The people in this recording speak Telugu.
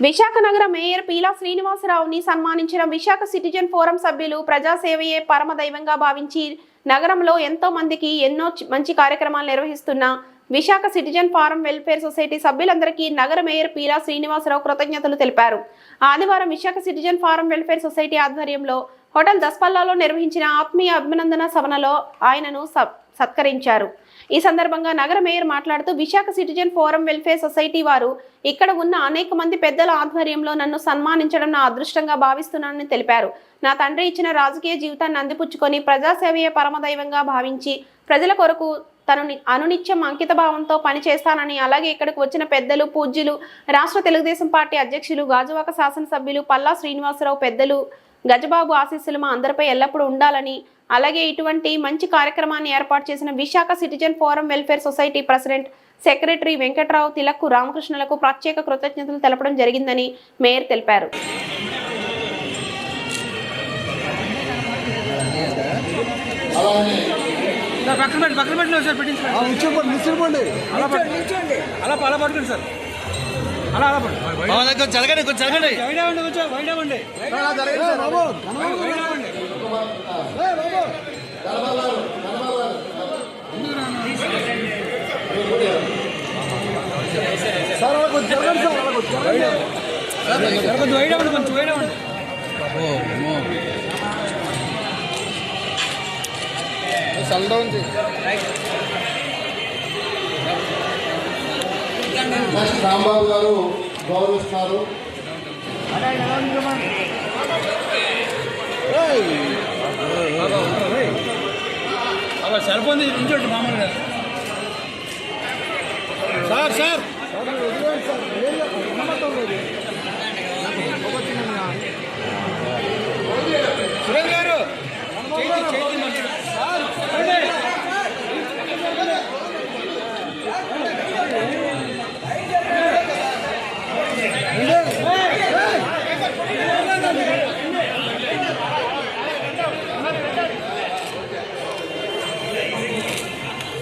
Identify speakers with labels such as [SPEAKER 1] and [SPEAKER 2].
[SPEAKER 1] విశాఖ నగర మేయర్ పీలా శ్రీనివాసరావుని సన్మానించిన విశాఖ సిటిజన్ ఫోరం సభ్యులు ప్రజాసేవయే పరమ దైవంగా భావించి నగరంలో ఎంతో మందికి ఎన్నో మంచి కార్యక్రమాలు నిర్వహిస్తున్న Visakha citizen forum welfare society సభ్యులందరికీ నగర మేయర్ పీలా శ్రీనివాసరావు కృతజ్ఞతలు తెలిపారు. ఆదివారం Visakha citizen forum welfare society ఆధ్వర్యంలో హోటల్ దస్పల్లాలో నిర్వహించిన ఆత్మీయ అభినందన సభనలో ఆయనను సత్కరించారు. ఈ సందర్భంగా నగర మేయర్ మాట్లాడుతూ Visakha citizen forum welfare society వారు ఇక్కడ ఉన్న అనేక మంది పెద్దల ఆధ్వర్యంలో నన్ను సన్మానించడం నా అదృష్టంగా భావిస్తున్నానని తెలిపారు. నా తండ్రి ఇచ్చిన రాజకీయ జీవితాన్ని అందిపుచ్చుకొని ప్రజాసేవయే పరమదైవంగా భావించి ప్రజల కొరకు తను ని- అనునిత్యం అంకిత భావంతో పనిచేస్తానని అలాగే ఇక్కడికి వచ్చిన పెద్దలు పూజ్యులు రాష్ట్ర తెలుగుదేశం పార్టీ అధ్యక్షులు గాజువాక శాసనసభ్యులు పల్లా శ్రీనివాసరావు పెద్దలు గజబాబు ఆశీస్సులు మా అందరిపై ఎల్లప్పుడూ ఉండాలని అలాగే ఇటువంటి మంచి కార్యక్రమాన్ని ఏర్పాటు చేసిన Visakha citizen forum welfare society president secretary Venkatrao Tilak రామకృష్ణులకు ప్రత్యేక కృతజ్ఞతలు తెలపడం జరిగిందని మేయర్ తెలిపారు.
[SPEAKER 2] సార్ పక్కన పెట్టి పక్కన పెట్టిన సార్ పెట్టించండి అలా అలా పట్టుకోండి సార్.
[SPEAKER 3] కొంచెం జరగండి కొంచెం జరగండి.
[SPEAKER 2] కొంచెం
[SPEAKER 4] సార్ జరగండి సార్. కొంచెం
[SPEAKER 2] కొంచెం
[SPEAKER 5] నెక్స్ట్ రాంబాబు గారు గౌరవిస్తారు.
[SPEAKER 2] సరిపోయింది సెల్ ఉంచండి మామూలుగా. Sir sir.
[SPEAKER 4] Amen.